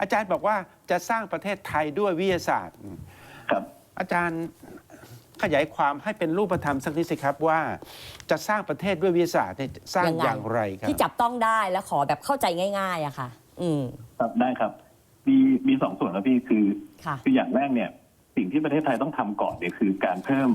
อาจารย์บอกว่าจะสร้างประเทศไทยด้วยวิทยาศาสตร์ครับ อาจารย์ขยายความให้เป็นรูปธรรมสักนิดสิครับว่าจะสร้างประเทศด้วยวิทยาศาสตร์เนี่ยสร้างยังไงอย่างไรครับที่จับต้องได้แล้วขอแบบเข้าใจง่ายๆอะค่ะ อืมครับได้ครับ มีมีสองส่วนครับพี่คือค่ะคืออย่างแรกเนี่ย สิ่งที่ประเทศไทยต้องทำก่อนเนี่ยคือการเพิ่ม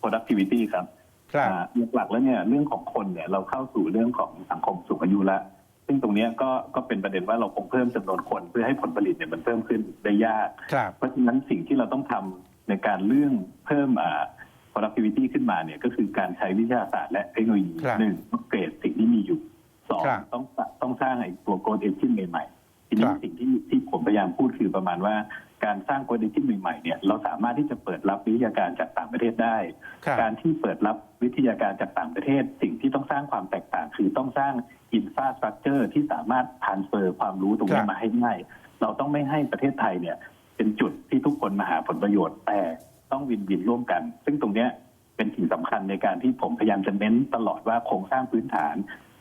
productivity ครับครับอ่าหลักๆแล้วเนี่ยเรื่องของคนเนี่ยเราเข้าสู่เรื่องของสังคมสูงอายุแล้ว ซึ่งตรงเนี้ยก็ก็เป็นประเด็นว่าเราคงเพิ่มจำนวนคนเพื่อให้ผลผลิตเนี่ยมันเพิ่มขึ้นได้ยากครับเพราะฉะนั้นสิ่งที่เราต้องทำในการเรื่องเพิ่มอ่า productivity ขึ้นมาเนี่ยก็คือการใช้วิทยาศาสตร์และเทคโนโลยีครับหนึ่งต้องเกรดสิ่งที่มีอยู่สองครับต้องต้องสร้างไอ้ตัวโกลเอจินใหม่ๆทีนี้ครับสิ่งที่ที่ผมพยายามพูดคือประมาณว่าการสร้างโกลเอจินใหม่ๆเนี่ยเราสามารถที่จะเปิดรับวิทยาการจากต่างประเทศได้ครับ การที่เปิดรับวิทยาการจากต่างประเทศ สิ่งที่ต้องสร้างความแตกต่าง คือต้องสร้างอินฟาสตรักเจอร์ที่สามารถผ่านเฟอร์ความรู้ตรงครันี้บมาให้ง่าย เราต้องไม่ให้ประเทศไทยเนี่ย เป็นจุดที่ทุกคนมาหาผลประโยชน์แต่ต้องวินวินร่วมกัน ซึ่งตรงเนี้ยเป็นสิ่งสำคัญในการที่ผมพยายามจะเน้นตลอดว่าโครงสร้างพื้นฐาน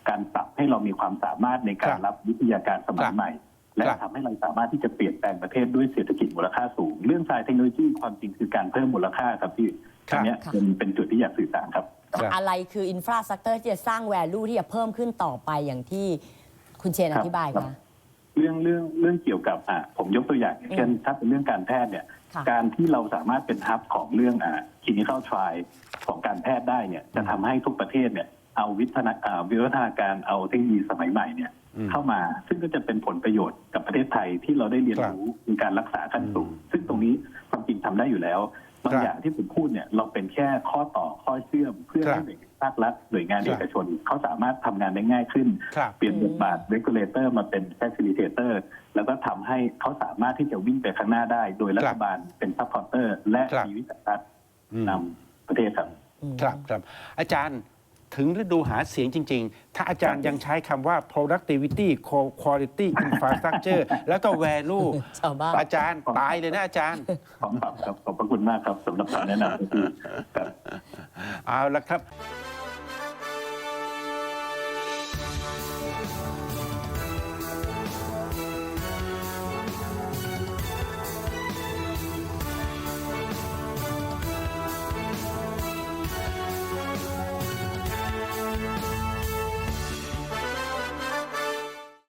การปรับให้เรามีความสามารถในการรับวิทยาการสมัยใหม่ และทำให้เราสามารถที่จะเปลี่ยนแปลงประเทศด้วยเศรษฐกิจมูลค่าสูง เรื่องสายเทคโนโลยีความจริงคือการเพิ่มมูลค่าครับพี่ครับ อันเนี้ยค่ะ เป็นเป็นจุดที่อยากสื่อสารครับ ครับ อะไรคืออินฟราสตรักเจอร์ที่จะสร้างแวลูที่จะเพิ่มขึ้นต่อไปอย่างที่คุณเชนคอรับ ธิบายครัคะบเรื่องเรื่องเรื่องเกี่ยวกับอะผมยกตัวอย่างอย่าง เช่นถ้าเป็นเรื่องการแพทย์เนี่ย ค่ะ การที่เราสามารถเป็นฮับของเรื่องอ่า clinical trial ของการแพทย์ได้เนี่ยจะทำให้ทุกประเทศเนี่ยเอาวิทยาอ่าวิวัฒนาการเอาเทคโนโลยีสมัยใหม่เนี่ยอืม เข้ามาซึ่งก็จะเป็นผลประโยชน์กับประเทศไทยที่เราได้เรียนรู้ในการรักษาขั้นสูง ซึ่งตรงนี้ความจริงทำได้อยู่แล้ว บางครับอย่างที่ผมพูดเนี่ยเราเป็นแค่ข้อต่อข้อเชื่อมเพื่อครัให้บหน่วยงานภาครัฐหน่วยงานครับเอกชนเขาสามารถทำงานได้ง่ายขึ้นครับเปลี่ยนบทบาท regulator มาเป็น facilitator แล้วก็ทำให้เขาสามารถที่จะวิ่งไปข้างหน้าได้ โดยรัฐบาลเป็น supporter และครับมีวิสัยทัศน์อืมนำประเทศครับอืมครับ ครับ อาจารย์ ถึงฤดูหาเสียงจริง ๆ ถ้าอาจารย์ยังใช้คำว่า productivity quality infrastructure แล้วก็ value ชาวบ้านอาจารย์ตายเลยนะอาจารย์ ขอบคุณครับขอบพระคุณมากครับสำหรับคำแนะนำที่ครับเอาละครับ